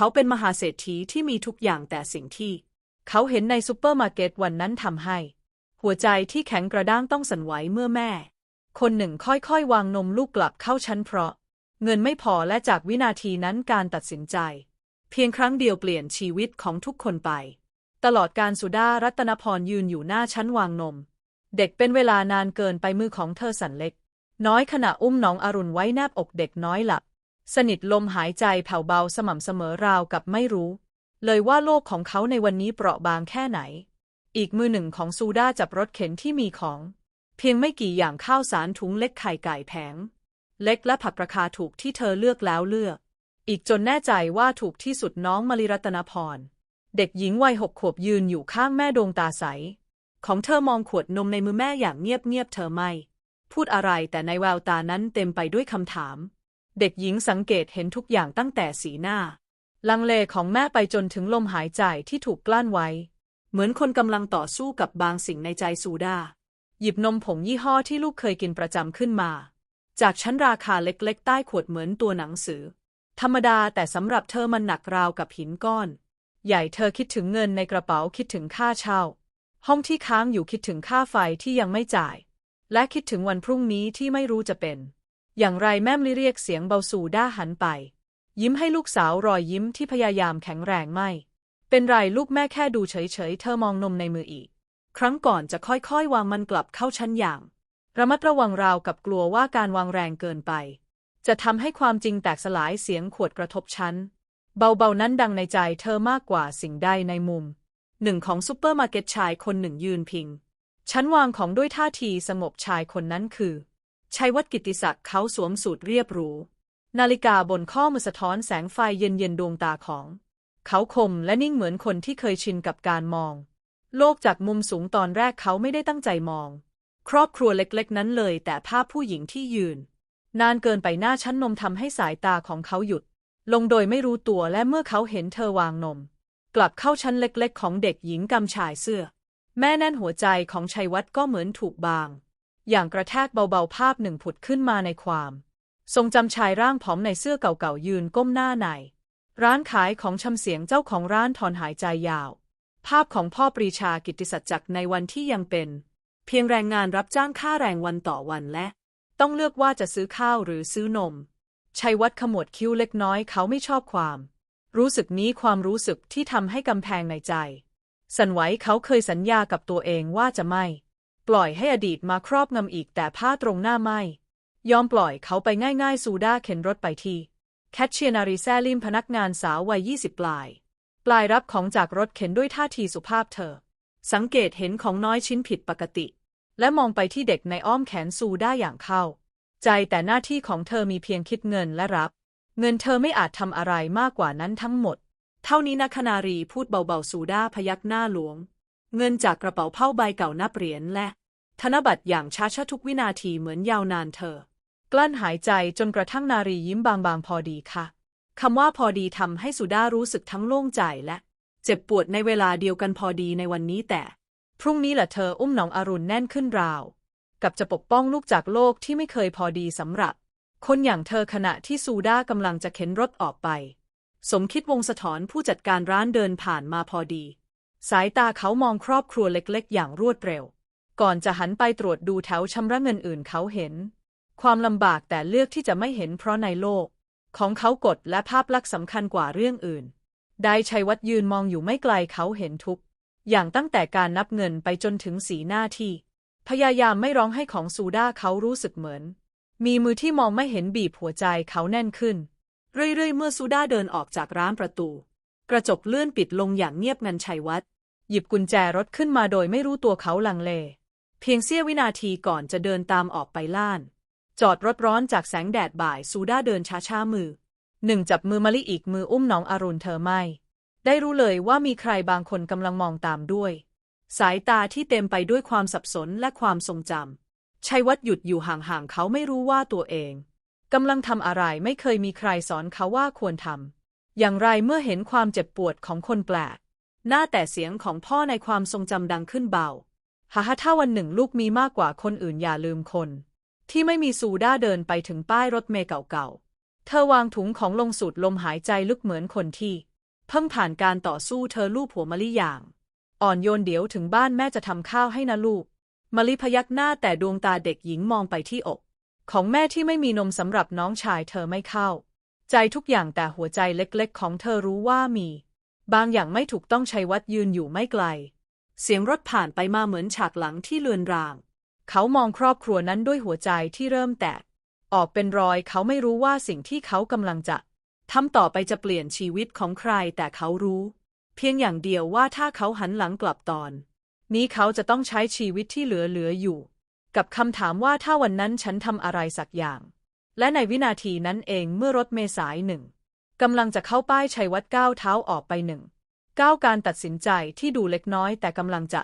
เขาเป็นมหาเศรษฐีที่มีทุกอย่างแต่สิ่งที่ เขาเห็นในซูเปอร์มาร์เก็ตวันนั้นทำให้ หัวใจที่แข็งกระด้างต้องสั่นไหวเมื่อแม่ คนหนึ่งค่อยๆ วางนมลูกกลับเข้าชั้นเพราะ เงินไม่พอและจากวินาทีนั้นการตัดสินใจ เพียงครั้งเดียวเปลี่ยนชีวิตของทุกคนไป ตลอดการสุดารัตนพรยืนอยู่หน้าชั้นวางนม เด็กเป็นเวลานานเกินไปมือของเธอสั่นเล็ก น้อยขณะอุ้มน้องอรุณไว้แนบอกเด็กน้อยหลับ สนิทลมหายใจแผ่วเบาสม่ำเสมอราวกับไม่รู้ เลยว่าโลกของเขาในวันนี้เปราะบางแค่ไหน อีกมือหนึ่งของซูด้าจับรถเข็นที่มีของ เพียงไม่กี่อย่างข้าวสารถุงเล็กไข่ไก่แผง เล็กและผักราคาถูกที่เธอเลือกแล้วเลือก อีกจนแน่ใจว่าถูกที่สุดน้องมลิรัตนพร เด็กหญิงวัยหกขวบยืนอยู่ข้างแม่ดวงตาใส ของเธอมองขวดนมในมือแม่อย่างเงียบๆเธอไม่ พูดอะไรแต่ในแววตานั้นเต็มไปด้วยคำถาม เด็กหญิงสังเกตเห็นทุกอย่างตั้งแต่สีหน้า ลังเลของแม่ไปจนถึงลมหายใจที่ถูกกลั้นไว้ เหมือนคนกำลังต่อสู้กับบางสิ่งในใจซูดา หยิบนมผงยี่ห้อที่ลูกเคยกินประจำขึ้นมา จากชั้นราคาเล็กๆ ใต้ขวดเหมือนตัวหนังสือ ธรรมดาแต่สำหรับเธอมันหนักราวกับหินก้อน ใหญ่เธอคิดถึงเงินในกระเป๋าคิดถึงค่าเช่า ห้องที่ค้างอยู่คิดถึงค่าไฟที่ยังไม่จ่าย และคิดถึงวันพรุ่งนี้ที่ไม่รู้จะเป็น อย่างไรแม่มลิเรียกเสียงเบาสู่ด้าหันไป ยิ้มให้ลูกสาวรอยยิ้มที่พยายามแข็งแรงไม่ เป็นไรลูกแม่แค่ดูเฉยๆ เธอมองนมในมืออีก ครั้งก่อนจะค่อยๆ วางมันกลับเข้าชั้นอย่าง ระมัดระวังราวกับกลัวว่าการวางแรงเกินไป จะทำให้ความจริงแตกสลายเสียงขวดกระทบชั้น เบาๆนั้นดังในใจเธอมากกว่าสิ่งใดในมุม หนึ่งของซุปเปอร์มาร์เก็ตชายคนหนึ่งยืนพิง ชั้นวางของด้วยท่าทีสงบชายคนนั้นคือ ชัยวัฒน์กิติศักดิ์เขาสวมสูทเรียบหรู นาฬิกาบนข้อมือสะท้อนแสงไฟเย็นๆดวงตาของ เขาคมและนิ่งเหมือนคนที่เคยชินกับการมอง โลกจากมุมสูงตอนแรกเขาไม่ได้ตั้งใจมอง ครอบครัวเล็กๆ นั้นเลย แต่ภาพผู้หญิงที่ยืน นานเกินไปหน้าชั้นนมทำให้สายตาของเขาหยุด ลงโดยไม่รู้ตัวและเมื่อเขาเห็นเธอวางนม กลับเข้าชั้นเล็กๆ ของเด็กหญิงกำชายเสื้อ แม่แน่นหัวใจของชัยวัฒน์ก็เหมือนถูกบาง อย่างกระแทกเบาๆภาพหนึ่งผุดขึ้นมาในความ ทรงจำชายร่างผอมในเสื้อเก่าๆยืนก้มหน้าใน ร้านขายของชำเสียงเจ้าของร้านถอนหายใจยาว ภาพของพ่อปรีชากิติสัจจักในวันที่ยังเป็น เพียงแรงงานรับจ้างค่าแรงวันต่อวันและ ต้องเลือกว่าจะซื้อข้าวหรือซื้อนมชัยวัฒน์ขมวดคิ้วเล็กน้อยเขาไม่ชอบความ รู้สึกนี้ความรู้สึกที่ทำให้กำแพงในใจ สันไหวเขาเคยสัญญากับตัวเองว่าจะไม่ ปล่อยให้อดีตมาครอบงำอีกแต่ผ้าตรงหน้าไม่ ยอมปล่อยเขาไปง่ายๆ ซูด้าเข็นรถไปที่ แคทเชียร์นารีแซลิมพนักงานสาววัยยี่สิบปลาย ปลายรับของจากรถเข็นด้วยท่าทีสุภาพเธอ สังเกตเห็นของน้อยชิ้นผิดปกติ และมองไปที่เด็กในอ้อมแขนซูด้าอย่างเข้า ใจแต่หน้าที่ของเธอมีเพียงคิดเงินและรับ เงินเธอไม่อาจทำอะไรมากกว่านั้นทั้งหมด เท่านี้นักคนารีพูดเบาๆซูด้าพยักหน้าหลวง เงินจากกระเป๋าเผ้าใบเก่านับเหรียญและ ธนบัตรอย่างช้าๆทุกวินาทีเหมือนยาวนานเธอ กลั้นหายใจจนกระทั่งนารียิ้มบางๆ พอดีค่ะคำว่าพอดีทำให้สุดารู้สึกทั้งโล่งใจและ เจ็บปวดในเวลาเดียวกันพอดีในวันนี้แต่ พรุ่งนี้แหละเธออุ้มน้องอรุณแน่นขึ้นราว กับจะปกป้องลูกจากโลกที่ไม่เคยพอดีสำหรับ คนอย่างเธอขณะที่ซูด้ากำลังจะเข็นรถออกไป สมคิดวงสะถอนผู้จัดการร้านเดินผ่านมาพอดี สายตาเขามองครอบครัวเล็กๆ อย่างรวดเร็ว ก่อนจะหันไปตรวจดูแถวชำระเงินอื่นเขาเห็น ความลำบากแต่เลือกที่จะไม่เห็นเพราะในโลก ของเขากฎและภาพลักษณ์สำคัญกว่าเรื่องอื่น ได้ชัยวัฒน์ยืนมองอยู่ไม่ไกลเขาเห็นทุก อย่างตั้งแต่การนับเงินไปจนถึงสีหน้าที่ พยายามไม่ร้องให้ของซูด้าเขารู้สึกเหมือน มีมือที่มองไม่เห็นบีบหัวใจเขาแน่นขึ้น เรื่อยๆ เมื่อซูด้าเดินออกจากร้านประตู กระจกเลื่อนปิดลงอย่างเงียบงันชัยวัฒน์หยิบกุญแจรถขึ้นมาโดยไม่รู้ตัวเขาลังเล เพียงเสี้ยววินาทีก่อนจะเดินตามออกไปล่าน จอดรถร้อนจากแสงแดดบ่ายซูด้าเดินช้าๆมือ หนึ่งจับมือมะลิอีกมืออุ้มน้องอรุณเธอไม่ ได้รู้เลยว่ามีใครบางคนกำลังมองตามด้วย สายตาที่เต็มไปด้วยความสับสนและความทรงจำชัยวัฒน์หยุดอยู่ห่างๆเขาไม่รู้ว่าตัวเองกำลังทำอะไรไม่เคยมีใครสอนเขาว่าควรทำอย่างไรเมื่อเห็นความเจ็บปวดของคนแปลกหน้าแต่เสียงของพ่อในความทรงจำดังขึ้นเบา ฮ่าฮ่าถ้าวันหนึ่งลูกมีมากกว่าคนอื่นอย่าลืมคน ที่ไม่มีซูด้าเดินไปถึงป้ายรถเมล์เก่าๆ เธอวางถุงของลงสูดลมหายใจลึกเหมือนคนที่ เพิ่งผ่านการต่อสู้เธอลูบหัวมะลิอย่าง อ่อนโยนเดี๋ยวถึงบ้านแม่จะทำข้าวให้นะลูกมะลิพยักหน้าแต่ดวงตาเด็กหญิงมองไปที่อก ของแม่ที่ไม่มีนมสำหรับน้องชายเธอไม่เข้า ใจทุกอย่างแต่หัวใจเล็กๆ ของเธอรู้ว่ามี บางอย่างไม่ถูกต้องชัยวัดยืนอยู่ไม่ไกล เสียงรถผ่านไปมาเหมือนฉากหลังที่เลือนราง เขามองครอบครัวนั้นด้วยหัวใจที่เริ่มแตก ออกเป็นรอยเขาไม่รู้ว่าสิ่งที่เขากำลังจะทำต่อไปจะเปลี่ยนชีวิตของใครแต่เขารู้ เพียงอย่างเดียวว่าถ้าเขาหันหลังกลับตอน นี้เขาจะต้องใช้ชีวิตที่เหลือๆอยู่ กับคำถามว่าถ้าวันนั้นฉันทำอะไรสักอย่าง และในวินาทีนั้นเองเมื่อรถเมสายหนึ่งกำลังจะเข้าป้ายชัยวัดก้าวเท้าออกไปหนึ่ง ก้าวการตัดสินใจที่ดูเล็กน้อยแต่กำลังจะ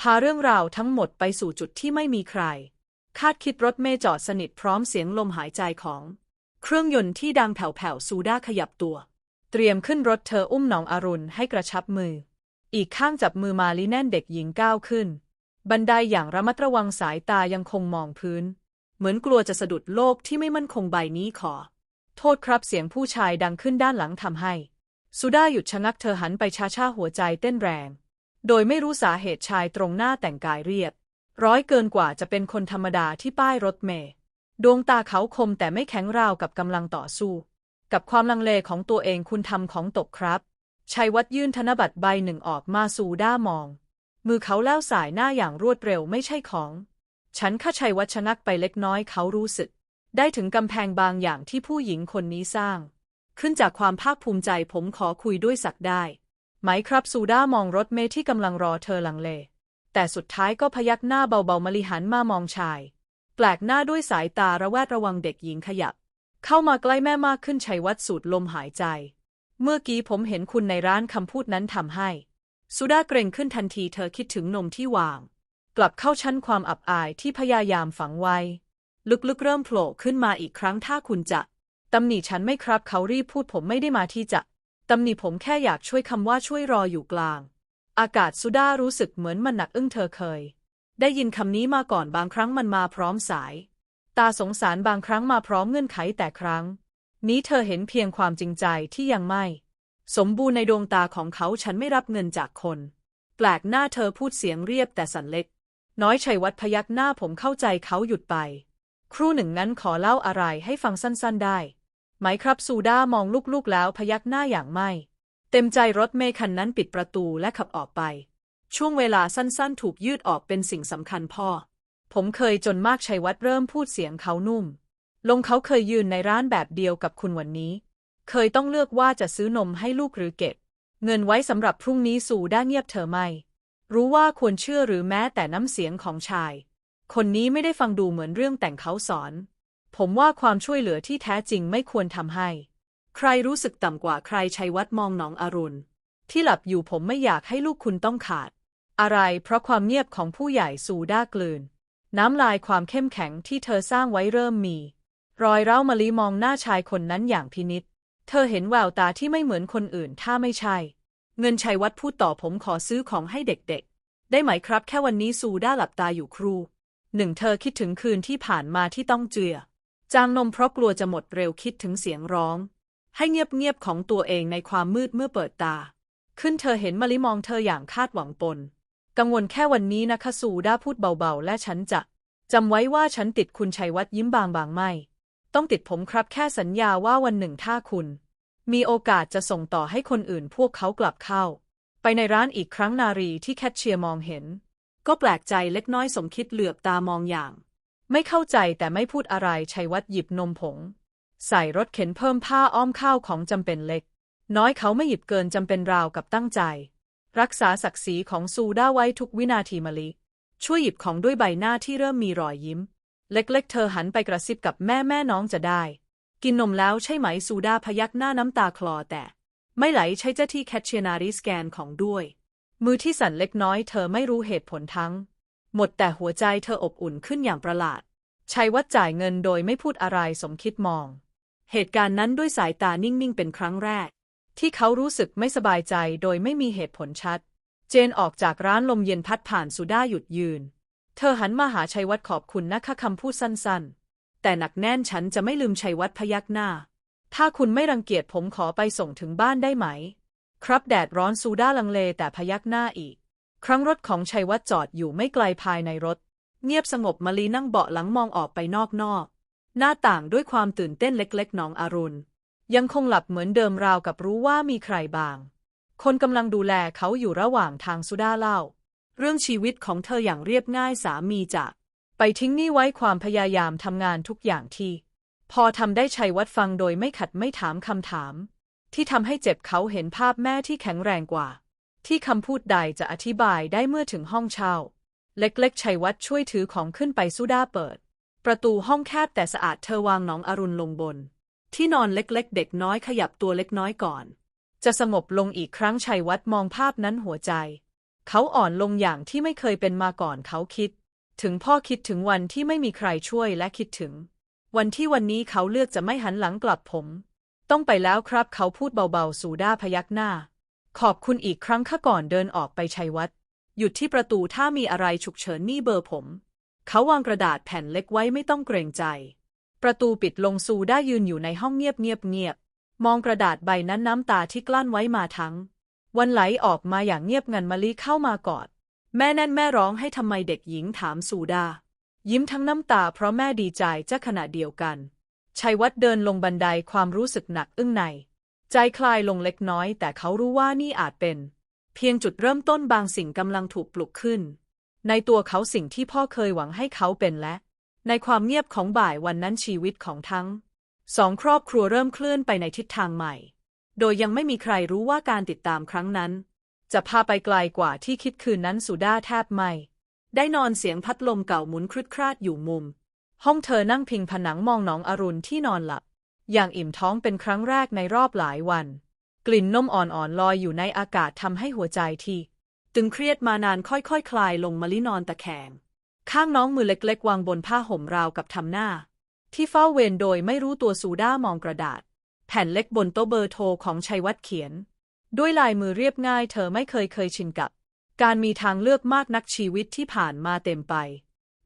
พาเรื่องราวทั้งหมดไปสู่จุดที่ไม่มีใคร คาดคิดรถเมย์จอดสนิทพร้อมเสียงลมหายใจของ เครื่องยนต์ที่ดังแผ่วๆซูด้าขยับตัว เตรียมขึ้นรถเธออุ้มน้องอรุณให้กระชับมือ อีกข้างจับมือมาลีแน่นเด็กหญิงก้าวขึ้น บันไดอย่างระมัดระวังสายตายังคงมองพื้น เหมือนกลัวจะสะดุดโลกที่ไม่มั่นคงใบนี้ขอ โทษครับเสียงผู้ชายดังขึ้นด้านหลังทำให้ สุดาหยุดชะงักเธอหันไปช้าๆหัวใจเต้นแรง โดยไม่รู้สาเหตุชายตรงหน้าแต่งกายเรียบ ร้อยเกินกว่าจะเป็นคนธรรมดาที่ป้ายรถเมย์ดวงตาเขาคมแต่ไม่แข็งราวกับกำลังต่อสู้ กับความลังเลของตัวเองคุณทำของตกครับชัยวัดยื่นธนบัตรใบหนึ่งออกมาสูด้ามอง มือเขาแล้วสายหน้าอย่างรวดเร็วไม่ใช่ของ ฉันข้าชัยวัดชะงักไปเล็กน้อยเขารู้สึก ได้ถึงกำแพงบางอย่างที่ผู้หญิงคนนี้สร้าง ขึ้นจากความภาคภูมิใจผมขอคุยด้วยสักได้ ไหมครับซูด้ามองรถเมที่กำลังรอเธอลังเล แต่สุดท้ายก็พยักหน้าเบาๆมลิหันมามองชาย แปลกหน้าด้วยสายตาระแวดระวังเด็กหญิงขยับ เข้ามาใกล้แม่มากขึ้นชัยวัดสูดลมหายใจ เมื่อกี้ผมเห็นคุณในร้านคำพูดนั้นทำให้สุดาเกรงขึ้นทันทีเธอคิดถึงนมที่วาง กลับเข้าชั้นความอับอายที่พยายามฝังไว้ ลึกๆเริ่มโผล่ขึ้นมาอีกครั้งถ้าคุณจะ ตำหนิฉันไม่ครับเขารีบพูดผมไม่ได้มาที่จะตำหนิผมแค่อยากช่วยคำว่าช่วยรออยู่กลาง อากาศสุดารู้สึกเหมือนมันหนักอึ้งเธอเคย ได้ยินคำนี้มาก่อนบางครั้งมันมาพร้อมสาย ตาสงสารบางครั้งมาพร้อมเงื่อนไขแต่ครั้ง นี้เธอเห็นเพียงความจริงใจที่ยังไม่ สมบูรณ์ในดวงตาของเขาฉันไม่รับเงินจากคน แปลกหน้าเธอพูดเสียงเรียบแต่สันเล็ก น้อยชัยวัดพยักหน้าผมเข้าใจเขาหยุดไป ครู่หนึ่งนั้นขอเล่าอะไรให้ฟังสั้น ๆได้ ไหมครับซูด้ามองลูกๆแล้วพยักหน้าอย่างไม่ เต็มใจรถเมย์คันนั้นปิดประตูและขับออกไป ช่วงเวลาสั้นๆ ถูกยืดออกเป็นสิ่งสำคัญพ่อ ผมเคยจนมากชัยวัดเริ่มพูดเสียงเขานุ่ม ลงเขาเคยยืนในร้านแบบเดียวกับคุณวันนี้ เคยต้องเลือกว่าจะซื้อนมให้ลูกหรือเก็บ เงินไว้สำหรับพรุ่งนี้สู่ด้าเงียบเธอไม่ รู้ว่าควรเชื่อหรือแม้แต่น้ำเสียงของชาย คนนี้ไม่ได้ฟังดูเหมือนเรื่องแต่งเขาสอน ผมว่าความช่วยเหลือที่แท้จริงไม่ควรทำให้ ใครรู้สึกต่ำกว่าใครชัยวัดมองน้องอรุณ ที่หลับอยู่ผมไม่อยากให้ลูกคุณต้องขาด อะไรเพราะความเงียบของผู้ใหญ่สู่ด้ากลืน น้ำลายความเข้มแข็งที่เธอสร้างไว้เริ่มมี รอยเร้ามะลิมองหน้าชายคนนั้นอย่างพินิษเธอเห็นแววตาที่ไม่เหมือนคนอื่นถ้าไม่ใช่ เงินชัยวัดพูดต่อผมขอซื้อของให้เด็กๆ ได้ไหมครับแค่วันนี้ซูด้าหลับตาอยู่ครูหนึ่งเธอคิดถึงคืนที่ผ่านมาที่ต้องเจือ จางนมเพราะกลัวจะหมดเร็วคิดถึงเสียงร้อง ให้เงียบๆของตัวเองในความมืดเมื่อเปิดตา ขึ้นเธอเห็นมะลิมองเธออย่างคาดหวังปน กังวลแค่วันนี้นะคะซูด้าพูดเบาๆ และฉันจะจำไว้ว่าฉันติดคุณชัยวัดยิ้มบางๆไม่ ต้องติดผมครับแค่สัญญาว่าวันหนึ่งถ้าคุณ มีโอกาสจะส่งต่อให้คนอื่นพวกเขากลับเข้า ไปในร้านอีกครั้งนารีที่แคทเชียร์มองเห็น ก็แปลกใจเล็กน้อยสมคิดเหลือบตามองอย่าง ไม่เข้าใจแต่ไม่พูดอะไรชัยวัดหยิบนมผง ใส่รถเข็นเพิ่มผ้าอ้อมข้าวของจำเป็นเล็ก น้อยเขาไม่หยิบเกินจำเป็นราวกับตั้งใจ รักษาศักดิ์ศรีของซูด้าไว้ทุกวินาทีมะลิ ช่วยหยิบของด้วยใบหน้าที่เริ่มมีรอยยิ้ม เล็กๆ เธอหันไปกระซิบกับแม่แม่น้องจะได้ กินนมแล้วใช่ไหมซูดาพยักหน้าน้ำตาคลอแต่ ไม่ไหลใช้เจ้าที่แคชเชียนารีสแกนของด้วย มือที่สั่นเล็กน้อยเธอไม่รู้เหตุผลทั้ง หมดแต่หัวใจเธออบอุ่นขึ้นอย่างประหลาดชัยวัดจ่ายเงินโดยไม่พูดอะไรสมคิดมอง เหตุการณ์นั้นด้วยสายตานิ่งๆ เป็นครั้งแรก ที่เขารู้สึกไม่สบายใจโดยไม่มีเหตุผลชัด เจนออกจากร้านลมเย็นพัดผ่านสุด้าหยุดยืน เธอหันมาหาชัยวัดขอบคุณนะคะคำพูดสั้นๆ แต่หนักแน่นฉันจะไม่ลืมชัยวัดพยักหน้า ถ้าคุณไม่รังเกียจผมขอไปส่งถึงบ้านได้ไหม ครับแดดร้อนซูด้าลังเลแต่พยักหน้าอีก ครั้งรถของชัยวัฒน์จอดอยู่ไม่ไกลภายในรถ เงียบสงบมะลีนั่งเบาะหลังมองออกไปนอกๆหน้าต่างด้วยความตื่นเต้นเล็กๆน้องอรุณ ยังคงหลับเหมือนเดิมราวกับรู้ว่ามีใครบาง คนกำลังดูแลเขาอยู่ระหว่างทางสุดาเล่า เรื่องชีวิตของเธออย่างเรียบง่ายสามีจากไปทิ้งนี่ไว้ความพยายามทำงานทุกอย่างที่ พอทำได้ชัยวัดฟังโดยไม่ขัดไม่ถามคำถาม ที่ทำให้เจ็บเขาเห็นภาพแม่ที่แข็งแรงกว่า ที่คำพูดใดจะอธิบายได้เมื่อถึงห้องเช่า เล็กๆชัยวัดช่วยถือของขึ้นไปสุด้าเปิด ประตูห้องแคบแต่สะอาดเธอวางน้องอรุณลงบน ที่นอนเล็กๆ เด็กน้อยขยับตัวเล็กน้อยก่อน จะสงบลงอีกครั้งชัยวัดมองภาพนั้นหัวใจ เขาอ่อนลงอย่างที่ไม่เคยเป็นมาก่อนเขาคิด ถึงพ่อคิดถึงวันที่ไม่มีใครช่วยและคิดถึง วันที่วันนี้เขาเลือกจะไม่หันหลังกลับผม ต้องไปแล้วครับเขาพูดเบาๆสู่ด้าพยักหน้า ขอบคุณอีกครั้งข้าก่อนเดินออกไปชัยวัดหยุดที่ประตูถ้ามีอะไรฉุกเฉินนี่เบอร์ผม เขาวางกระดาษแผ่นเล็กไว้ไม่ต้องเกรงใจ ประตูปิดลงซูได้ยืนอยู่ในห้องเงียบเงียบเงียบมองกระดาษใบนั้นน้ำตาที่กลั้นไว้มาทั้ง วันไหลออกมาอย่างเงียบงันมะลิเข้ามากอด แม่แน่นแม่ร้องให้ทำไมเด็กหญิงถามสูดา ยิ้มทั้งน้ำตาเพราะแม่ดีใจจะขณะเดียวกันชัยวัฒน์เดินลงบันไดความรู้สึกหนักอึ้งใน ใจคลายลงเล็กน้อยแต่เขารู้ว่านี่อาจเป็น เพียงจุดเริ่มต้นบางสิ่งกำลังถูกปลุกขึ้น ในตัวเขาสิ่งที่พ่อเคยหวังให้เขาเป็นและ ในความเงียบของบ่ายวันนั้นชีวิตของทั้ง สองครอบครัวเริ่มเคลื่อนไปในทิศทางใหม่ โดยยังไม่มีใครรู้ว่าการติดตามครั้งนั้น จะพาไปไกลกว่าที่คิดคืนนั้นสุดาแทบไม่ได้นอนเสียงพัดลมเก่าหมุนครึดคราดอยู่มุม ห้องเธอนั่งพิงผนังมองน้องอรุณที่นอนหลับ อย่างอิ่มท้องเป็นครั้งแรกในรอบหลายวัน กลิ่นนมอ่อนๆลอยอยู่ในอากาศทำให้หัวใจที่ ตึงเครียดมานานค่อยๆคคลายลงมะลินอนตะแคงข้างน้องมือเล็กๆ วางบนผ้าห่มราวกับทำหน้า ที่เฝ้าเวรโดยไม่รู้ตัวสูด้ามองกระดาษ แผ่นเล็กบนโต๊ะเบอร์โทรของชัยวัฒน์เขียน ด้วยลายมือเรียบง่ายเธอไม่เคยเคยชินกับ การมีทางเลือกมากนักชีวิตที่ผ่านมาเต็มไป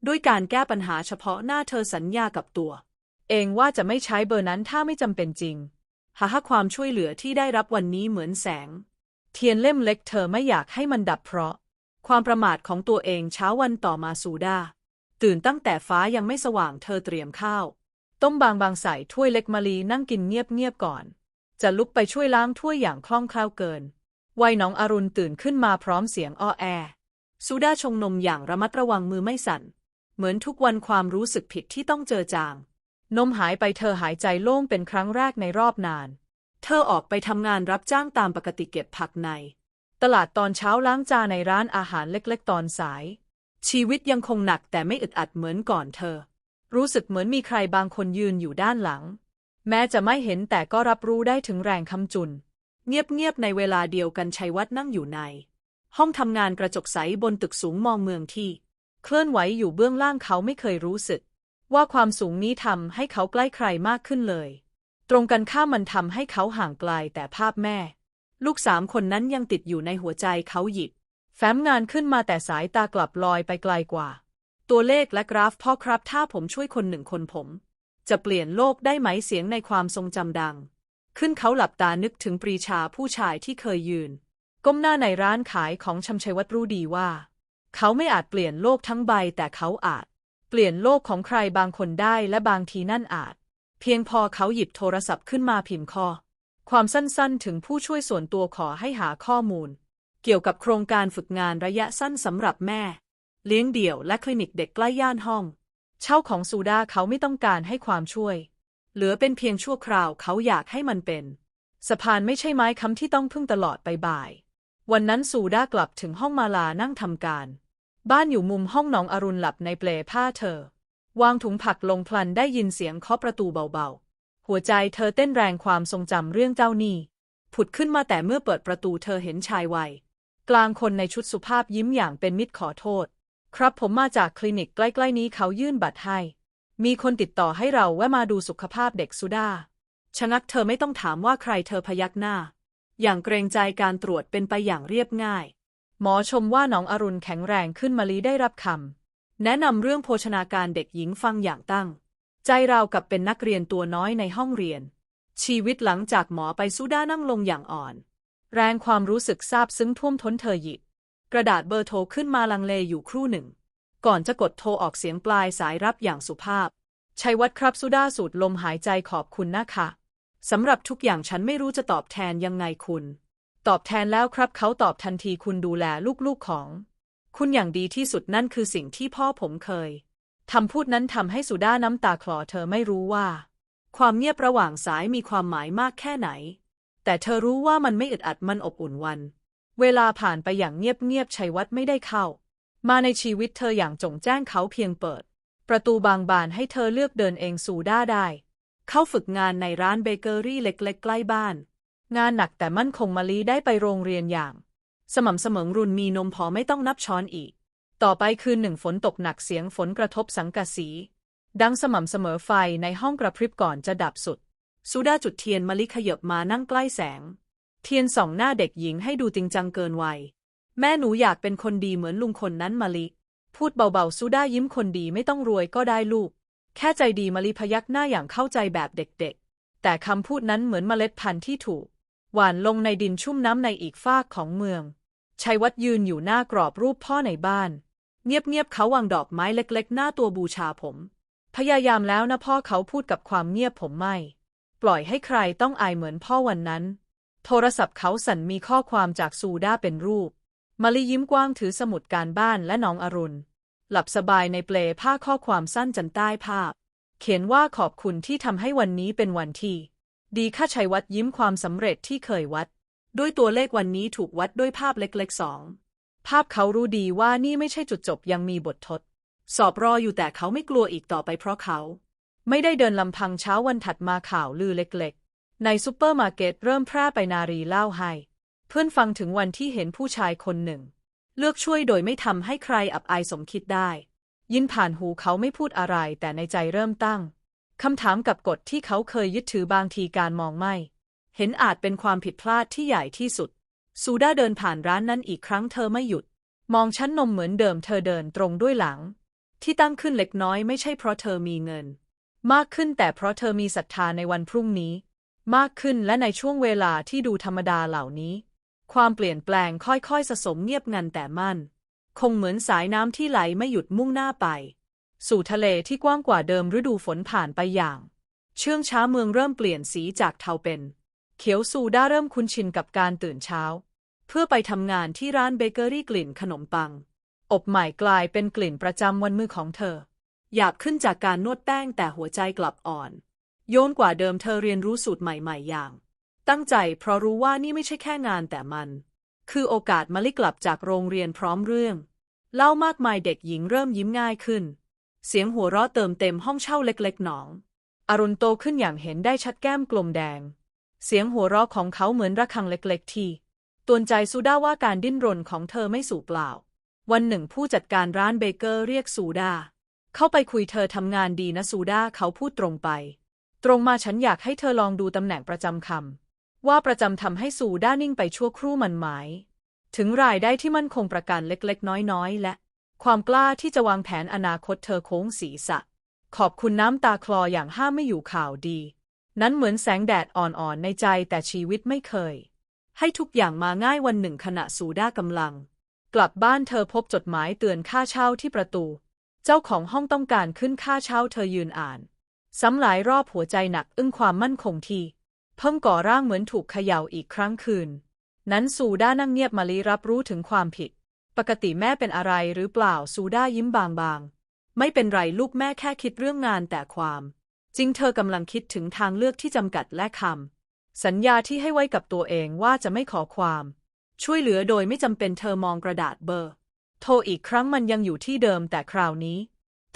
ด้วยการแก้ปัญหาเฉพาะหน้าเธอสัญญากับตัว เองว่าจะไม่ใช้เบอร์นั้นถ้าไม่จำเป็นจริง หาความช่วยเหลือที่ได้รับวันนี้เหมือนแสง เทียนเล่มเล็กเธอไม่อยากให้มันดับเพราะ ความประมาทของตัวเองเช้าวันต่อมาสูดาตื่นตั้งแต่ฟ้ายังไม่สว่างเธอเตรียมข้าว ต้มบางบางใส่ถ้วยเล็กมาลีนั่งกินเงียบๆก่อน จะลุกไปช่วยล้างถ้วยอย่างคล่องแคล่วเกินวัยน้องอรุณตื่นขึ้นมาพร้อมเสียงอ้อแอสูดาชงนมอย่างระมัดระวังมือไม่สั่น เหมือนทุกวันความรู้สึกผิดที่ต้องเจอจาง นมหายไปเธอหายใจโล่งเป็นครั้งแรกในรอบนาน เธอออกไปทำงานรับจ้างตามปกติเก็บผักใน ตลาดตอนเช้าล้างจานในร้านอาหารเล็กๆ ตอนสาย ชีวิตยังคงหนักแต่ไม่อึดอัดเหมือนก่อนเธอ รู้สึกเหมือนมีใครบางคนยืนอยู่ด้านหลัง แม้จะไม่เห็นแต่ก็รับรู้ได้ถึงแรงคำจุน เงียบๆในเวลาเดียวกันชัยวัฒน์นั่งอยู่ใน ห้องทำงานกระจกใสบนตึกสูงมองเมืองที่ เคลื่อนไหวอยู่เบื้องล่างเขาไม่เคยรู้สึก ว่าความสูงนี้ทำให้เขาใกล้ใครมากขึ้นเลย ตรงกันข้ามมันทำให้เขาห่างไกลแต่ภาพแม่ ลูกสามคนนั้นยังติดอยู่ในหัวใจเขาหยิบ แฟ้มงานขึ้นมาแต่สายตากลับลอยไปไกลกว่า ตัวเลขและกราฟพ่อครับถ้าผมช่วยคนหนึ่งคนผม จะเปลี่ยนโลกได้ไหมเสียงในความทรงจำดัง ขึ้นเขาหลับตานึกถึงปรีชาผู้ชายที่เคยยืน ก้มหน้าในร้านขายของชำชัยวัตรรู้ดีว่า เขาไม่อาจเปลี่ยนโลกทั้งใบแต่เขาอาจ เปลี่ยนโลกของใครบางคนได้และบางทีนั่นอาจ เพียงพอเขาหยิบโทรศัพท์ขึ้นมาพิมพ์ข้อ ความสั้นๆ ถึงผู้ช่วยส่วนตัวขอให้หาข้อมูล เกี่ยวกับโครงการฝึกงานระยะสั้นสำหรับแม่ เลี้ยงเดี่ยวและคลินิกเด็กใกล้ย่านห้อง เช่าของซูดาเขาไม่ต้องการให้ความช่วย เหลือเป็นเพียงชั่วคราวเขาอยากให้มันเป็น สะพานไม่ใช่ไม้ค้ำที่ต้องพึ่งตลอดไปบ่าย วันนั้นซูดากลับถึงห้องมาลานั่งทำการ บ้านอยู่มุมห้องน้องอรุณหลับในเปลผ้าเธอ วางถุงผักลงพลันได้ยินเสียงเคาะประตูเบาๆ หัวใจเธอเต้นแรงความทรงจำเรื่องเจ้าหนี้ ผุดขึ้นมาแต่เมื่อเปิดประตูเธอเห็นชายวัย กลางคนในชุดสุภาพยิ้มอย่างเป็นมิตรขอโทษ ครับผมมาจากคลินิกใกล้ๆนี้เขายื่นบัตรให้ มีคนติดต่อให้เราแวะมาดูสุขภาพเด็กสุดาชะงักเธอไม่ต้องถามว่าใครเธอพยักหน้า อย่างเกรงใจการตรวจเป็นไปอย่างเรียบง่าย หมอชมว่าน้องอรุณแข็งแรงขึ้นมาลีได้รับคำแนะนำเรื่องโภชนาการเด็กหญิงฟังอย่างตั้ง ใจเรากับเป็นนักเรียนตัวน้อยในห้องเรียน ชีวิตหลังจากหมอไปสุด้านั่งลงอย่างอ่อน แรงความรู้สึกซาบซึ้งท่วมท้นเธอหยิบกระดาษเบอร์โทรขึ้นมาลังเลอยู่ครู่หนึ่ง ก่อนจะกดโทรออกเสียงปลายสายรับอย่างสุภาพชัยวัฒน์ครับสุด้าสูดลมหายใจขอบคุณนะคะสำหรับทุกอย่างฉันไม่รู้จะตอบแทนยังไงคุณ ตอบแทนแล้วครับเขาตอบทันทีคุณดูแลลูกๆของ คุณอย่างดีที่สุดนั่นคือสิ่งที่พ่อผมเคยทำพูดนั้นทำให้สุด้าน้ำตาคลอเธอไม่รู้ว่า ความเงียบระหว่างสายมีความหมายมากแค่ไหน แต่เธอรู้ว่ามันไม่อึดอัดมันอบอุ่นวัน เวลาผ่านไปอย่างเงียบๆชัยวัฒน์ไม่ได้เข้า มาในชีวิตเธออย่างจงแจ้งเขาเพียงเปิด ประตูบางบานให้เธอเลือกเดินเองสู่ด้าได้ เข้าฝึกงานในร้านเบเกอรี่เล็กๆ ใกล้บ้าน งานหนักแต่มั่นคงมาลีได้ไปโรงเรียนอย่าง สม่ำเสมอรุนมีนมพอไม่ต้องนับช้อนอีก ต่อไปคืนหนึ่งฝนตกหนักเสียงฝนกระทบสังกะสี ดังสม่ำเสมอไฟในห้องกระพริบก่อนจะดับสุดสุดาจุดเทียนมะลิขยบมานั่งใกล้แสง เทียนส่องหน้าเด็กหญิงให้ดูจริงจังเกินวัย แม่หนูอยากเป็นคนดีเหมือนลุงคนนั้นมะลิ พูดเบาๆสุดายิ้มคนดีไม่ต้องรวยก็ได้ลูก แค่ใจดีมะลิพยักหน้าอย่างเข้าใจแบบเด็กๆ แต่คำพูดนั้นเหมือนเมล็ดพันธุ์ที่ถูก หวานลงในดินชุ่มน้ำในอีกฟากของเมืองชัยวัฒยืนอยู่หน้ากรอบรูปพ่อในบ้าน เงียบๆเขาวางดอกไม้เล็กๆ หน้าตัวบูชาผม พยายามแล้วนะพ่อเขาพูดกับความเงียบผมไม่ ปล่อยให้ใครต้องอายเหมือนพ่อวันนั้น โทรศัพท์เขาสั่นมีข้อความจากซูด้าเป็นรูปมะลิยิ้มกว้างถือสมุดการบ้านและน้องอรุณ หลับสบายในเปลผ้าข้อความสั้นจันใต้ภาพ เขียนว่าขอบคุณที่ทำให้วันนี้เป็นวันที่ ดีข้าชัยวัดยิ้มความสำเร็จที่เคยวัด ด้วยตัวเลขวันนี้ถูกวัดด้วยภาพเล็กๆสองภาพเขารู้ดีว่านี่ไม่ใช่จุดจบยังมีบททด สอบรออยู่แต่เขาไม่กลัวอีกต่อไปเพราะเขา ไม่ได้เดินลำพังเช้าวันถัดมาข่าวลือเล็กๆ ในซูเปอร์มาร์เก็ตเริ่มแพร่ไปนารีเล่าให้ เพื่อนฟังถึงวันที่เห็นผู้ชายคนหนึ่ง เลือกช่วยโดยไม่ทำให้ใครอับอายสมคิดได้ ยินผ่านหูเขาไม่พูดอะไรแต่ในใจเริ่มตั้ง คำถามกับกฎที่เขาเคยยึดถือบางทีการมองไม่ เห็นอาจเป็นความผิดพลาดที่ใหญ่ที่สุด ซูด้าเดินผ่านร้านนั้นอีกครั้งเธอไม่หยุด มองชั้นนมเหมือนเดิมเธอเดินตรงด้วยหลัง ที่ตั้งขึ้นเล็กน้อยไม่ใช่เพราะเธอมีเงิน มากขึ้นแต่เพราะเธอมีศรัทธาในวันพรุ่งนี้ มากขึ้นและในช่วงเวลาที่ดูธรรมดาเหล่านี้ ความเปลี่ยนแปลงค่อยๆสะสมเงียบงันแต่มั่น คงเหมือนสายน้ำที่ไหลไม่หยุดมุ่งหน้าไป สู่ทะเลที่กว้างกว่าเดิมฤดูฝนผ่านไปอย่าง เชื่องช้าเมืองเริ่มเปลี่ยนสีจากเทาเป็น เขียวซูด้าเริ่มคุ้นชินกับการตื่นเช้า เพื่อไปทำงานที่ร้านเบเกอรี่กลิ่นขนมปัง อบใหม่กลายเป็นกลิ่นประจำวันมือของเธอหยาบขึ้นจากการนวดแป้งแต่หัวใจกลับอ่อน โยนกว่าเดิมเธอเรียนรู้สูตรใหม่ๆอย่าง ตั้งใจเพราะรู้ว่านี่ไม่ใช่แค่งานแต่มัน คือโอกาสมาลิกลับจากโรงเรียนพร้อมเรื่อง เล่ามากมายเด็กหญิงเริ่มยิ้มง่ายขึ้น เสียงหัวเราะเติมเต็มห้องเช่าเล็กๆหนอง อรุณโตขึ้นอย่างเห็นได้ชัดแก้มกลมแดง เสียงหัวเราะของเขาเหมือนระฆังเล็กๆที่ตวนใจซูด้าว่าการดิ้นรนของเธอไม่สูญเปล่า วันหนึ่งผู้จัดการร้านเบเกอร์เรียกซูด้าเข้าไปคุยเธอทำงานดีนะซูด้าเขาพูดตรงไป ตรงมาฉันอยากให้เธอลองดูตำแหน่งประจำคำว่าประจำทำให้ซูด้านิ่งไปชั่วครู่มันหมาย ถึงรายได้ที่มั่นคงประกันเล็กๆ น้อยๆ และ ความกล้าที่จะวางแผนอนาคตเธอโค้งศีรษะ ขอบคุณน้ำตาคลออย่างห้ามไม่อยู่ข่าวดี นั้นเหมือนแสงแดดอ่อนๆในใจแต่ชีวิตไม่เคย ให้ทุกอย่างมาง่ายวันหนึ่งขณะซูด้ากำลัง กลับบ้านเธอพบจดหมายเตือนค่าเช่าที่ประตู เจ้าของห้องต้องการขึ้นค่าเช่าเธอยืนอ่าน ซ้ำหลายรอบหัวใจหนักอึ้งความมั่นคงที่ เพิ่งก่อร่างเหมือนถูกเขย่าอีกครั้งคืน นั้นซูด้านั่งเงียบมาลีรับรู้ถึงความผิด ปกติแม่เป็นอะไรหรือเปล่าซูด้ายิ้มบางๆ ไม่เป็นไรลูกแม่แค่คิดเรื่องงานแต่ความ จริงเธอกำลังคิดถึงทางเลือกที่จำกัดและคำสัญญาที่ให้ไว้กับตัวเองว่าจะไม่ขอความ ช่วยเหลือโดยไม่จำเป็นเธอมองกระดาษเบอร์ โทรอีกครั้งมันยังอยู่ที่เดิมแต่คราวนี้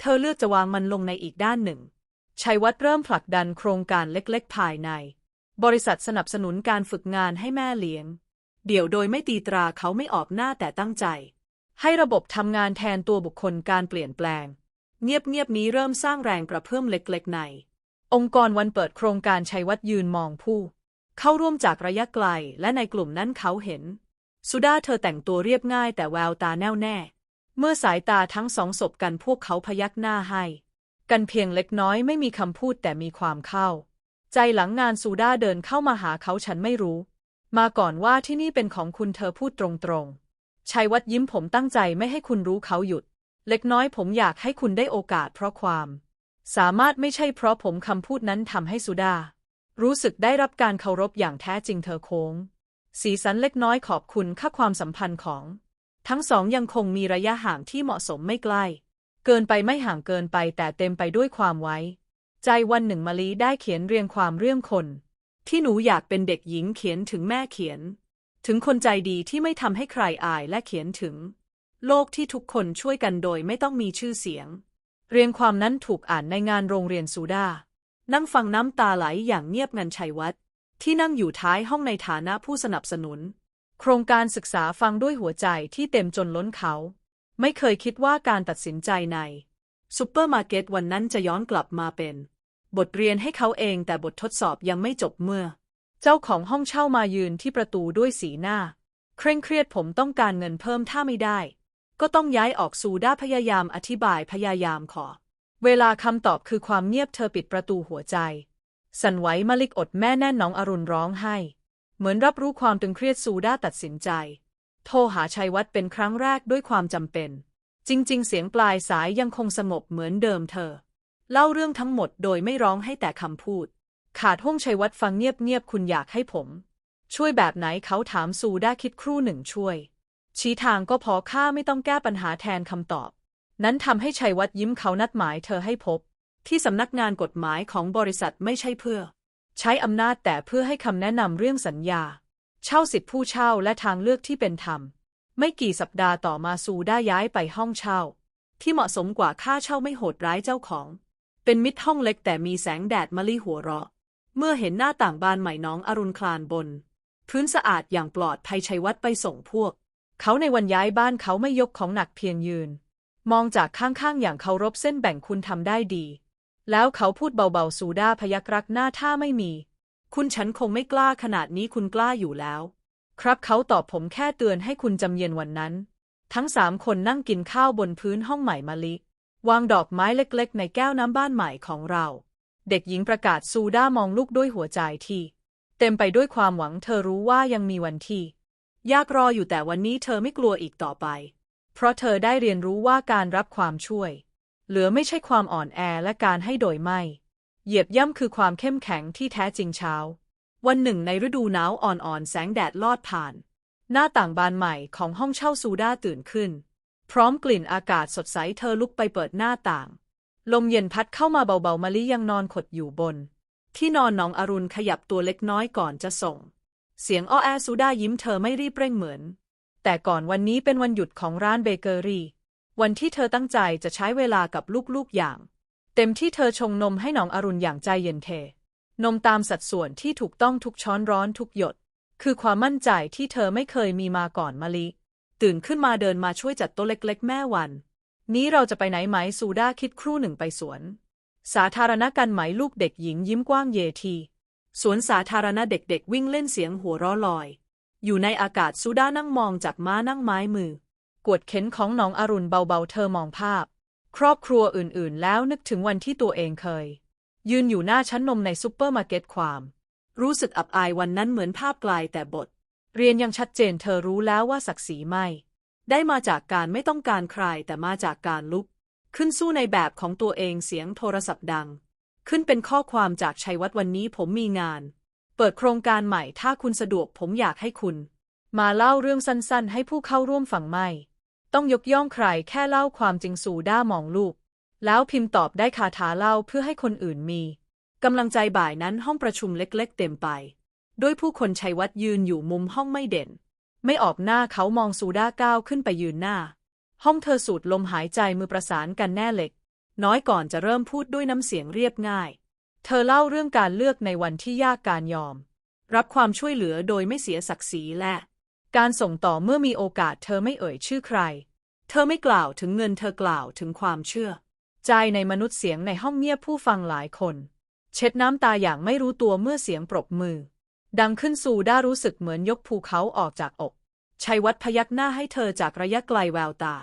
เธอเลือกจะวางมันลงในอีกด้านหนึ่งชัยวัฒน์เริ่มผลักดันโครงการเล็กๆ ภายใน บริษัทสนับสนุนการฝึกงานให้แม่เลี้ยง เดี่ยวโดยไม่ตีตราเขาไม่ออกหน้าแต่ตั้งใจ ให้ระบบทำงานแทนตัวบุคคลการเปลี่ยนแปลง เงียบๆนี้เริ่มสร้างแรงกระเพื่อมเล็กๆใน องค์กรวันเปิดโครงการชัยวัฒยืนมองผู้ เข้าร่วมจากระยะไกลและในกลุ่มนั้นเขาเห็น สุดาเธอแต่งตัวเรียบง่ายแต่แววตาแน่วแน่ เมื่อสายตาทั้งสองสบกันพวกเขาพยักหน้าให้ กันเพียงเล็กน้อยไม่มีคำพูดแต่มีความเข้า ใจหลังงานซูด้าเดินเข้ามาหาเขาฉันไม่รู้ มาก่อนว่าที่นี่เป็นของคุณเธอพูดตรงๆ ชัยวัฒน์ยิ้มผมตั้งใจไม่ให้คุณรู้เขาหยุด เล็กน้อยผมอยากให้คุณได้โอกาสเพราะความ สามารถไม่ใช่เพราะผมคำพูดนั้นทำให้ซูดา รู้สึกได้รับการเคารพอย่างแท้จริงเธอโค้ง สีสันเล็กน้อยขอบคุณค่าความสัมพันธ์ของ ทั้งสองยังคงมีระยะห่างที่เหมาะสมไม่ใกล้ เกินไปไม่ห่างเกินไปแต่เต็มไปด้วยความไว้ ใจวันหนึ่งมะลิได้เขียนเรียงความเรื่องคน ที่หนูอยากเป็นเด็กหญิงเขียนถึงแม่เขียน ถึงคนใจดีที่ไม่ทำให้ใครอายและเขียนถึง โลกที่ทุกคนช่วยกันโดยไม่ต้องมีชื่อเสียง เรียงความนั้นถูกอ่านในงานโรงเรียนซูดา นั่งฟังน้ำตาไหลอย่างเงียบงันชัยวัฒน์ที่นั่งอยู่ท้ายห้องในฐานะผู้สนับสนุน โครงการศึกษาฟังด้วยหัวใจที่เต็มจนล้นเขา ไม่เคยคิดว่าการตัดสินใจในซูเปอร์มาร์เก็ตวันนั้นจะย้อนกลับมาเป็น บทเรียนให้เขาเองแต่บททดสอบยังไม่จบเมื่อ เจ้าของห้องเช่ามายืนที่ประตูด้วยสีหน้า เคร่งเครียดผมต้องการเงินเพิ่มถ้าไม่ได้ ก็ต้องย้ายออกซูด้าพยายามอธิบายพยายามขอ เวลาคำตอบคือความเงียบเธอปิดประตูหัวใจ สั่นไหวมาลิกอดแม่แน่นน้องอรุณร้องไห้ เหมือนรับรู้ความตึงเครียดซูด้าตัดสินใจ โทรหาชัยวัฒน์เป็นครั้งแรกด้วยความจำเป็น จริง ๆ เสียงปลายสายยังคงสงบเหมือนเดิมเธอ เล่าเรื่องทั้งหมดโดยไม่ร้องให้แต่คำพูด ขาดห้องชัยวัฒน์ฟังเงียบๆ คุณอยากให้ผม ช่วยแบบไหนเขาถามซูด้าคิดครู่หนึ่งช่วย ชี้ทางก็พอข้าไม่ต้องแก้ปัญหาแทนคำตอบ นั้นทำให้ชัยวัฒน์ยิ้มเขานัดหมายเธอให้พบ ที่สำนักงานกฎหมายของบริษัทไม่ใช่เพื่อ ใช้อำนาจแต่เพื่อให้คำแนะนำเรื่องสัญญา เช่าสิทธิผู้เช่าและทางเลือกที่เป็นธรรม ไม่กี่สัปดาห์ต่อมาซูด้าย้ายไปห้องเช่า ที่เหมาะสมกว่าค่าเช่าไม่โหดร้ายเจ้าของ เป็นมิตรห้องเล็กแต่มีแสงแดดมะลิหัวเราะ เมื่อเห็นหน้าต่างบานใหม่น้องอรุณคลานบน พื้นสะอาดอย่างปลอดภัยชัยวัฒน์ไปส่งพวก เขาในวันย้ายบ้านเขาไม่ยกของหนักเพียงยืน มองจากข้างๆ อย่างเคารพเส้นแบ่งคุณทำได้ดี แล้วเขาพูดเบาๆสูด้าพยักรักหน้าถ้าไม่มี คุณฉันคงไม่กล้าขนาดนี้คุณกล้าอยู่แล้ว ครับเขาตอบผมแค่เตือนให้คุณจำเย็นวันนั้น ทั้งสามคนนั่งกินข้าวบนพื้นห้องใหม่มะลิ วางดอกไม้เล็กๆ ในแก้วน้ำบ้านใหม่ของเรา เด็กหญิงประกาศซูด้ามองลูกด้วยหัวใจที่ เต็มไปด้วยความหวังเธอรู้ว่ายังมีวันที่ ยากรออยู่แต่วันนี้เธอไม่กลัวอีกต่อไป เพราะเธอได้เรียนรู้ว่าการรับความช่วย เหลือไม่ใช่ความอ่อนแอและการให้โดยไม่ เหยียบย่ำคือความเข้มแข็งที่แท้จริงเช้า วันหนึ่งในฤดูหนาวอ่อนๆแสงแดดลอดผ่าน หน้าต่างบานใหม่ของห้องเช่าซูด้าตื่นขึ้น พร้อมกลิ่นอากาศสดใสเธอลุกไปเปิดหน้าต่าง ลมเย็นพัดเข้ามาเบาๆมะลิยังนอนขดอยู่บน ที่นอนน้องอรุณขยับตัวเล็กน้อยก่อนจะส่ง เสียงอ้อแอซูด้ายิ้มเธอไม่รีบเร่งเหมือน แต่ก่อนวันนี้เป็นวันหยุดของร้านเบเกอรี่ วันที่เธอตั้งใจจะใช้เวลากับลูกๆอย่าง เต็มที่เธอชงนมให้น้องอรุณอย่างใจเย็นเท นมตามสัดส่วนที่ถูกต้องทุกช้อนร้อนทุกหยด คือความมั่นใจที่เธอไม่เคยมีมาก่อนมะลิตื่นขึ้นมาเดินมาช่วยจัดโต๊ะเล็ก ๆ แม่วัน นี้เราจะไปไหนไหมซูด้าคิดครู่หนึ่งไปสวน สาธารณะกันไหมลูกเด็กหญิงยิ้มกว้างเยทีสวนสาธารณะเด็กๆ วิ่งเล่นเสียงหัวเราะลอย อยู่ในอากาศซูด้านั่งมองจากม้านั่งไม้มือ กวดเข็นของน้องอรุณเบาๆ เธอมองภาพ ครอบครัวอื่นๆ แล้วนึกถึงวันที่ตัวเองเคย ยืนอยู่หน้าชั้นนมในซุปเปอร์มาร์เก็ตความ รู้สึกอับอายวันนั้นเหมือนภาพไกลแต่บท เรียนยังชัดเจนเธอรู้แล้วว่าศักดิ์ศรีไม่ ได้มาจากการไม่ต้องการใครแต่มาจากการลุก ขึ้นสู้ในแบบของตัวเองเสียงโทรศัพท์ดัง ขึ้นเป็นข้อความจากชัยวัฒน์วันนี้ผมมีงาน เปิดโครงการใหม่ถ้าคุณสะดวกผมอยากให้คุณ มาเล่าเรื่องสั้นๆ ให้ผู้เข้าร่วมฟังไม่ ต้องยกย่องใครแค่เล่าความจริงสู่ด้ามองลูก แล้วพิมพ์ตอบได้คาถาเล่าเพื่อให้คนอื่นมีกำลังใจบ่ายนั้นห้องประชุมเล็ก ๆ เต็มไป ด้วยผู้คนชัยวัฒน์ยืนอยู่มุมห้องไม่เด่น ไม่ออกหน้าเขามองซูด้าก้าวขึ้นไปยืนหน้า ห้องเธอสูดลมหายใจมือประสานกันแน่เหล็ก น้อยก่อนจะเริ่มพูดด้วยน้ำเสียงเรียบง่าย เธอเล่าเรื่องการเลือกในวันที่ยากการยอม รับความช่วยเหลือโดยไม่เสียศักดิ์ศรีและ การส่งต่อเมื่อมีโอกาสเธอไม่เอ่ยชื่อใคร เธอไม่กล่าวถึงเงินเธอกล่าวถึงความเชื่อ ใจในมนุษย์เสียงในห้องเงียบผู้ฟังหลายคน เช็ดน้ำตาอย่างไม่รู้ตัวเมื่อเสียงปรบมือ ดังขึ้นสู่ด้ารู้สึกเหมือนยกภูเขาออกจากอกชัยวัฒน์พยักหน้าให้เธอจากระยะไกลแววตา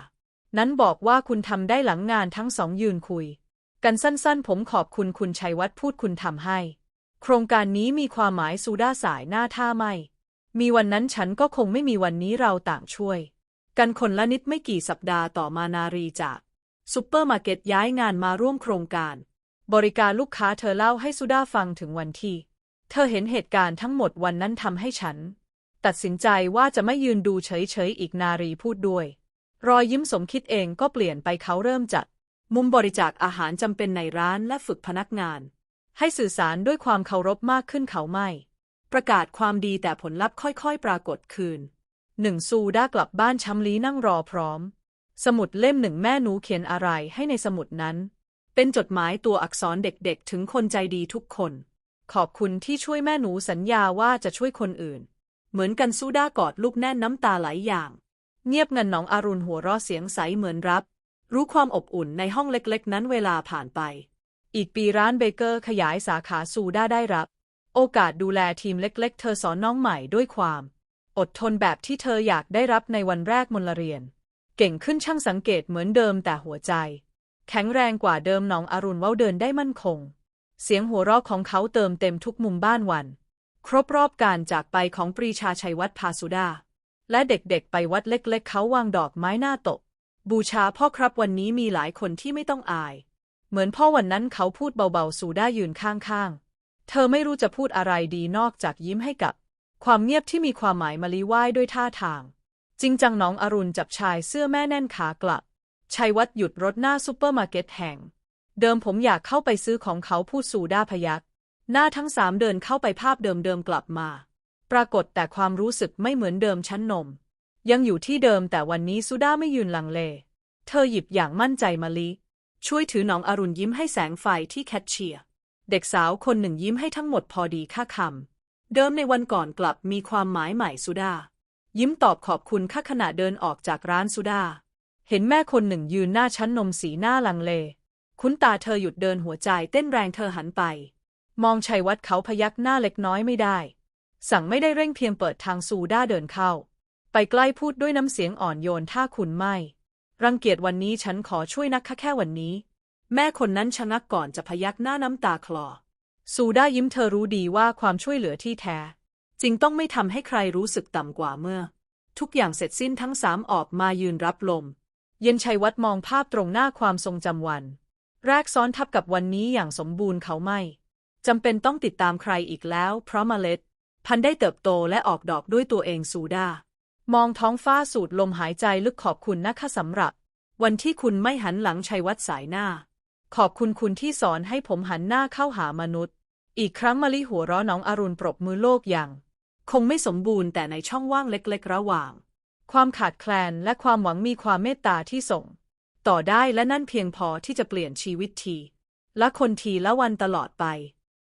นั้นบอกว่าคุณทำได้หลังงานทั้งสองยืนคุย กันสั้นๆ ผมขอบคุณคุณชัยวัฒน์พูดคุณทำให้ โครงการนี้มีความหมายซูด้าสายหน้าท่าไม่ มีวันนั้นฉันก็คงไม่มีวันนี้เราต่างช่วย กันคนละนิดไม่กี่สัปดาห์ต่อมานารีจากซุปเปอร์มาร์เก็ตย้ายงานมาร่วมโครงการ บริการลูกค้าเธอเล่าให้ซูด้าฟังถึงวันที่ เธอเห็นเหตุการณ์ทั้งหมดวันนั้นทำให้ฉัน ตัดสินใจว่าจะไม่ยืนดูเฉยๆอีกนารีพูดด้วย รอยยิ้มสมคิดเองก็เปลี่ยนไปเขาเริ่มจัด มุมบริจาคอาหารจำเป็นในร้านและฝึกพนักงาน ให้สื่อสารด้วยความเคารพมากขึ้นเขาไม่ ประกาศความดีแต่ผลลัพธ์ค่อยๆ ปรากฏคืนหนึ่งซูด้ากลับบ้านช้ำลีนั่งรอพร้อม สมุดเล่มหนึ่งแม่หนูเขียนอะไรให้ในสมุดนั้น เป็นจดหมายตัวอักษรเด็กๆ ถึงคนใจดีทุกคน ขอบคุณที่ช่วยแม่หนูสัญญาว่าจะช่วยคนอื่น เหมือนกันซูด้ากอดลูกแน่นน้ำตาไหลอย่าง เงียบเงินน้องอารุณหัวเราะเสียงใสเหมือนรับ รู้ความอบอุ่นในห้องเล็กๆ นั้นเวลาผ่านไป อีกปีร้านเบเกอร์ขยายสาขาซูด้าได้รับ โอกาสดูแลทีมเล็ก ๆ เธอสอนน้องใหม่ด้วยความ อดทนแบบที่เธออยากได้รับในวันแรกมลเรียน เก่งขึ้นช่างสังเกตเหมือนเดิมแต่หัวใจ แข็งแรงกว่าเดิมน้องอรุณเว้าเดินได้มั่นคง เสียงหัวเราะของเขาเติมเต็มทุกมุมบ้านวัน ครบรอบการจากไปของปรีชาชัยวัดพาสุดา และเด็กๆ ไปวัดเล็กๆ เขาวางดอกไม้หน้าตก บูชาพ่อครับวันนี้มีหลายคนที่ไม่ต้องอาย เหมือนพ่อวันนั้นเขาพูดเบาๆสูดายืนข้างๆ เธอไม่รู้จะพูดอะไรดีนอกจากยิ้มให้กับ ความเงียบที่มีความหมายมาลีไหว้ด้วยท่าทาง จริงจังน้องอรุณจับชายเสื้อแม่แน่นขากลับชัยวัดหยุดรถหน้าซูเปอร์มาร์เก็ตแห่ง เดิมผมอยากเข้าไปซื้อของเขาพูดสู่ด้าพยักหน้าทั้งสามเดินเข้าไปภาพเดิมๆกลับมา ปรากฏแต่ความรู้สึกไม่เหมือนเดิมชั้นนม ยังอยู่ที่เดิมแต่วันนี้สุด้าไม่ยืนลังเล เธอหยิบอย่างมั่นใจมาลีช่วยถือน้องอรุณยิ้มให้แสงไฟที่แคทเชียร์ เด็กสาวคนหนึ่งยิ้มให้ทั้งหมดพอดีค่าคำ เดิมในวันก่อนกลับมีความหมายใหม่สุดา ยิ้มตอบขอบคุณค่าขณะเดินออกจากร้านสุดา เห็นแม่คนหนึ่งยืนหน้าชั้นนมสีหน้าลังเล คุ้นตาเธอหยุดเดินหัวใจเต้นแรงเธอหันไป มองชัยวัดเขาพยักหน้าเล็กน้อยไม่ได้ สั่งไม่ได้เร่งเพียงเปิดทางซูด้าเดินเข้า ไปใกล้พูดด้วยน้ำเสียงอ่อนโยนถ้าคุณไม่ รังเกียจวันนี้ฉันขอช่วยนักค่แค่วันนี้ แม่คนนั้นชะงักก่อนจะพยักหน้าน้ำตาคลอซูด้ายิ้มเธอรู้ดีว่าความช่วยเหลือที่แท้จริงต้องไม่ทำให้ใครรู้สึกต่ำกว่าเมื่อ ทุกอย่างเสร็จสิ้นทั้งสามออกมายืนรับลม เย็นชัยวัดมองภาพตรงหน้าความทรงจำวัน แรกซ้อนทับกับวันนี้อย่างสมบูรณ์เขาไม่จำเป็นต้องติดตามใครอีกแล้ว เพราะเมล็ด พันธุ์ได้เติบโตและออกดอกด้วยตัวเองซูดามองท้องฟ้าสูดลมหายใจลึกขอบคุณนะคะสำหรับ วันที่คุณไม่หันหลังชัยวัดสายหน้า ขอบคุณคุณที่สอนให้ผมหันหน้าเข้าหามนุษย์ อีกครั้งมะลิหัวเราะน้องอรุณปรบมือโลกอย่าง คงไม่สมบูรณ์แต่ในช่องว่างเล็กๆ ระหว่าง ความขาดแคลนและความหวังมีความเมตตาที่ส่ง ต่อได้และนั่นเพียงพอที่จะเปลี่ยนชีวิตที และคนทีละวันตลอดไป